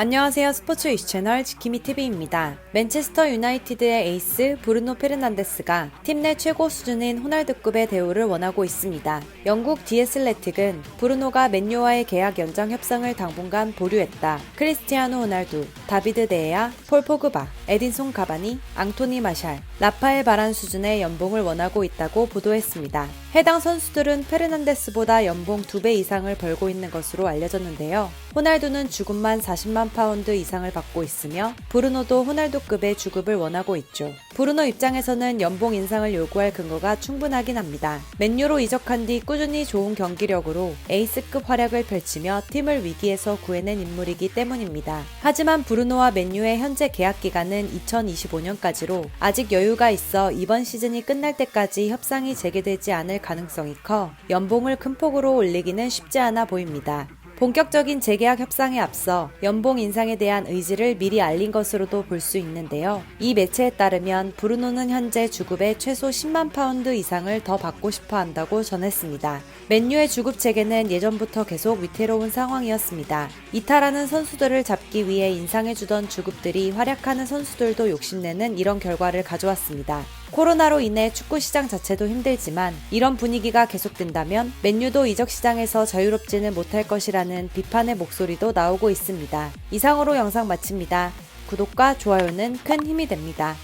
안녕하세요. 스포츠 이슈 채널 지키미 TV입니다. 맨체스터 유나이티드의 에이스 브루노 페르난데스가 팀 내 최고 수준인 호날두급의 대우를 원하고 있습니다. 영국 디에슬레틱은 브루노가 맨유와의 계약 연장 협상을 당분간 보류했다. 크리스티아노 호날두, 다비드 데야, 폴 포그바, 에딘손 가바니, 앙토니 마샬, 라파엘 바란 수준의 연봉을 원하고 있다고 보도했습니다. 해당 선수들은 페르난데스보다 연봉 2배 이상을 벌고 있는 것으로 알려졌는데요. 호날두는 주급만 40만 파운드 이상을 받고 있으며 브루노도 호날두급의 주급을 원하고 있죠. 브루노 입장에서는 연봉 인상을 요구할 근거가 충분하긴 합니다. 맨유로 이적한 뒤 꾸준히 좋은 경기력으로 에이스급 활약을 펼치며 팀을 위기에서 구해낸 인물이기 때문입니다. 하지만 브루노와 맨유의 현재 계약 기간은 2025년까지로 아직 여유가 있어 이번 시즌이 끝날 때까지 협상이 재개되지 않을 가능성이 커 연봉을 큰 폭으로 올리기는 쉽지 않아 보입니다. 본격적인 재계약 협상에 앞서 연봉 인상에 대한 의지를 미리 알린 것으로도 볼 수 있는데요. 이 매체에 따르면 브루노는 현재 주급의 최소 10만 파운드 이상을 더 받고 싶어 한다고 전했습니다. 맨유의 주급 체계는 예전부터 계속 위태로운 상황이었습니다. 이탈하는 선수들을 잡기 위해 인상해주던 주급들이 활약하는 선수들도 욕심내는 이런 결과를 가져왔습니다. 코로나로 인해 축구 시장 자체도 힘들지만 이런 분위기가 계속된다면 맨유도 이적 시장에서 자유롭지는 못할 것이라는 비판의 목소리도 나오고 있습니다. 이상으로 영상 마칩니다. 구독과 좋아요는 큰 힘이 됩니다.